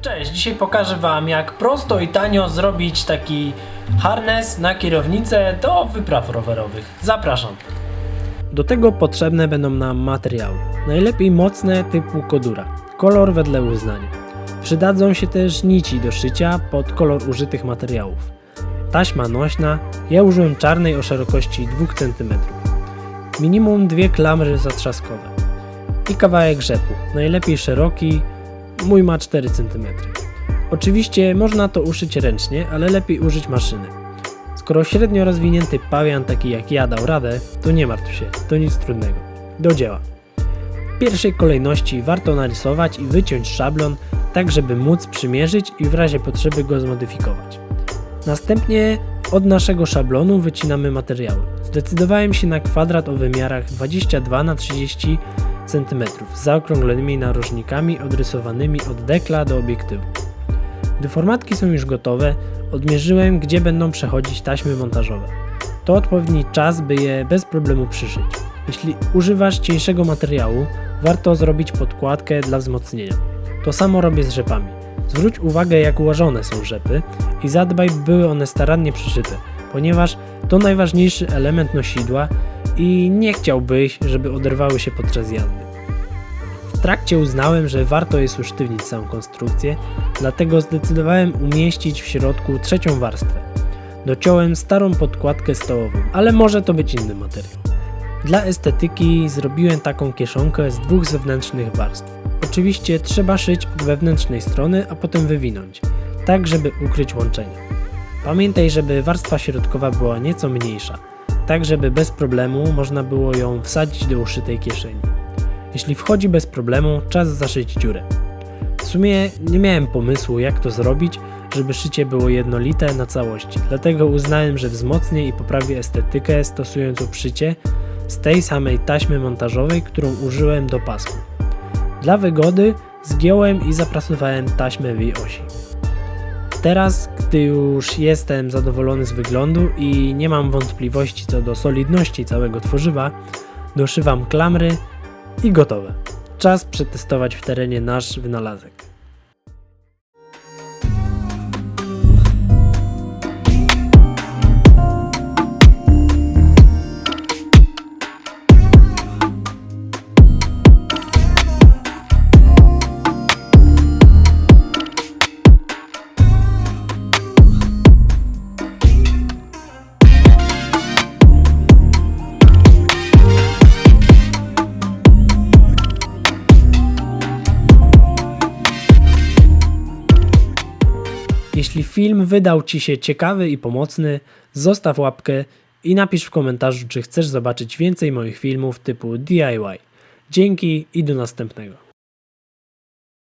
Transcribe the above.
Cześć, dzisiaj pokażę Wam jak prosto i tanio zrobić taki harnes na kierownicę do wypraw rowerowych. Zapraszam. Do tego potrzebne będą nam materiały. Najlepiej mocne typu kodura. Kolor wedle uznania. Przydadzą się też nici do szycia pod kolor użytych materiałów. Taśma nośna. Ja użyłem czarnej o szerokości 2 cm. Minimum dwie klamry zatrzaskowe. I kawałek rzepu. Najlepiej szeroki, Mój ma 4 cm. Oczywiście można to uszyć ręcznie, ale lepiej użyć maszyny. Skoro średnio rozwinięty pawian taki jak ja dał radę, to nie martw się, to nic trudnego. Do dzieła. W pierwszej kolejności warto narysować i wyciąć szablon, tak żeby móc przymierzyć i w razie potrzeby go zmodyfikować. Następnie od naszego szablonu wycinamy materiały. Zdecydowałem się na kwadrat o wymiarach 22 na 30 cm z zaokrąglonymi narożnikami odrysowanymi od dekla do obiektywu. Gdy formatki są już gotowe, odmierzyłem gdzie będą przechodzić taśmy montażowe. To odpowiedni czas, by je bez problemu przyszyć. Jeśli używasz cieńszego materiału, warto zrobić podkładkę dla wzmocnienia. To samo robię z rzepami. Zwróć uwagę jak ułożone są rzepy i zadbaj by były one starannie przyszyte, ponieważ to najważniejszy element nosidła i nie chciałbyś, żeby oderwały się podczas jazdy. W trakcie uznałem, że warto jest usztywnić całą konstrukcję, dlatego zdecydowałem umieścić w środku trzecią warstwę. Dociąłem starą podkładkę stołową, ale może to być inny materiał. Dla estetyki zrobiłem taką kieszonkę z dwóch zewnętrznych warstw. Oczywiście trzeba szyć od wewnętrznej strony, a potem wywinąć, tak żeby ukryć łączenie. Pamiętaj, żeby warstwa środkowa była nieco mniejsza, tak żeby bez problemu można było ją wsadzić do uszytej kieszeni. Jeśli wchodzi bez problemu, czas zaszyć dziurę. W sumie nie miałem pomysłu, jak to zrobić, żeby szycie było jednolite na całości, dlatego uznałem, że wzmocnię i poprawię estetykę stosując obszycie z tej samej taśmy montażowej, którą użyłem do pasku. Dla wygody zgiąłem i zaprasowałem taśmę w jej osi. Teraz, gdy już jestem zadowolony z wyglądu i nie mam wątpliwości co do solidności całego tworzywa, doszywam klamry i gotowe. Czas przetestować w terenie nasz wynalazek. Jeśli film wydał Ci się ciekawy i pomocny, zostaw łapkę i napisz w komentarzu, czy chcesz zobaczyć więcej moich filmów typu DIY. Dzięki i do następnego.